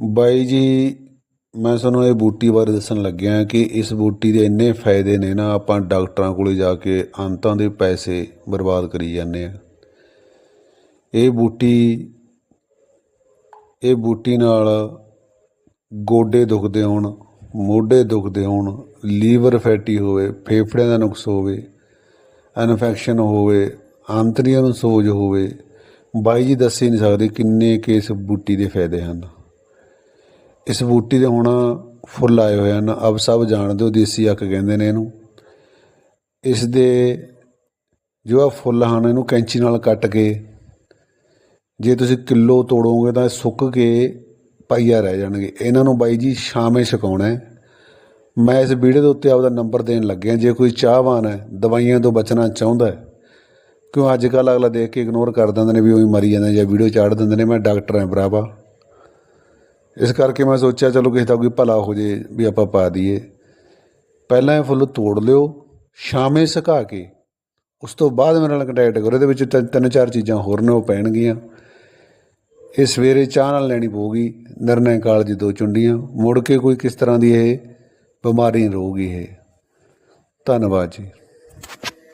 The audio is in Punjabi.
ਬਾਈ ਜੀ, ਮੈਂ ਤੁਹਾਨੂੰ ਇਹ ਬੂਟੀ ਬਾਰੇ ਦੱਸਣ ਲੱਗਿਆ ਕਿ ਇਸ ਬੂਟੀ ਦੇ ਇੰਨੇ ਫਾਇਦੇ ਨੇ ਨਾ, ਆਪਾਂ ਡਾਕਟਰਾਂ ਕੋਲੇ ਜਾ ਕੇ ਅੰਤਾਂ ਦੇ ਪੈਸੇ ਬਰਬਾਦ ਕਰੀ ਜਾਂਦੇ ਆ। ਇਹ ਬੂਟੀ ਇਹ ਬੂਟੀ ਨਾਲ ਗੋਡੇ ਦੁਖਦੇ ਹੋਣ, ਮੋਢੇ ਦੁਖਦੇ ਹੋਣ, ਲੀਵਰ ਫੈਟੀ ਹੋਵੇ, ਫੇਫੜਿਆਂ ਦਾ ਨੁਕਸ ਹੋਵੇ, ਇਨਫੈਕਸ਼ਨ ਹੋਵੇ ਆਂਤੜੀਆਂ ਨੂੰ ਸੋਜ ਹੋਵੇ, ਬਾਈ ਜੀ ਦੱਸ ਹੀ ਨਹੀਂ ਸਕਦੇ ਕਿੰਨੇ ਕੇਸ ਬੂਟੀ ਦੇ ਫਾਇਦੇ ਹਨ। ਇਸ ਬੂਟੀ ਦੇ ਹੁਣ ਫੁੱਲ ਆਏ ਹੋਏ ਹਨ। ਆਪ ਸਭ ਜਾਣਦੇ ਹੋ, ਦੇਸੀ ਅੱਕ ਕਹਿੰਦੇ ਨੇ ਇਹਨੂੰ। ਇਸ ਦੇ ਜੋ ਆ ਫੁੱਲ ਹਨ, ਇਹਨੂੰ ਕੈਂਚੀ ਨਾਲ ਕੱਟ ਕੇ ਜੇ ਤੁਸੀਂ ਕਿਲੋ ਤੋੜੋਗੇ ਤਾਂ ਇਹ ਸੁੱਕ ਕੇ ਪਾਈਆ ਰਹਿ ਜਾਣਗੇ। ਇਹਨਾਂ ਨੂੰ ਬਾਈ ਜੀ ਸ਼ਾਮੇ ਛਕਾਉਣਾ ਹੈ। ਮੈਂ ਇਸ ਵੀਡੀਓ ਦੇ ਉੱਤੇ ਆਪਦਾ ਨੰਬਰ ਦੇਣ ਲੱਗਿਆ। ਜੇ ਕੋਈ ਚਾਹਵਾਨ ਹੈ, ਦਵਾਈਆਂ ਤੋਂ ਬਚਣਾ ਚਾਹੁੰਦਾ ਹੈ, ਕਿਉਂ ਅੱਜ ਕੱਲ੍ਹ ਅਗਲਾ ਦੇਖ ਕੇ ਇਗਨੋਰ ਕਰ ਦਿੰਦੇ ਨੇ ਵੀ ਉਹੀ ਮਰੀ ਜਾਂਦੇ ਜਾਂ ਵੀਡੀਓ ਚਾੜ ਦਿੰਦੇ ਨੇ, ਮੈਂ ਡਾਕਟਰ ਹਾਂ ਭਰਾਵਾ। ਇਸ ਕਰਕੇ ਮੈਂ ਸੋਚਿਆ ਚਲੋ ਕਿਸੇ ਦਾ ਕੋਈ ਭਲਾ ਹੋ ਜੇ ਵੀ ਆਪਾਂ ਪਾ ਦਈਏ। ਪਹਿਲਾਂ ਇਹ ਫੁੱਲ ਤੋੜ ਲਿਓ ਸ਼ਾਮੇ ਸੁਕਾ ਕੇ, ਉਸ ਤੋਂ ਬਾਅਦ ਮੇਰੇ ਨਾਲ ਕੰਟੈਕਟ ਕਰੋ, ਇਹਦੇ ਵਿੱਚ ਤਿੰਨ ਤਿੰਨ ਚਾਰ ਚੀਜ਼ਾਂ ਹੋਰ ਨੇ, ਉਹ ਪੈਣਗੀਆਂ। ਇਹ ਸਵੇਰੇ ਚਾਹ ਨਾਲ ਲੈਣੀ ਪਊਗੀ, ਨਿਰਣੈ ਜੀ ਦੋ ਚੁੰਡੀਆਂ, ਮੁੜ ਕੇ ਕੋਈ ਕਿਸ ਤਰ੍ਹਾਂ ਦੀ ਇਹ ਬਿਮਾਰੀ ਨਹੀਂ ਰਹੂਗੀ ਇਹ। ਧੰਨਵਾਦ ਜੀ।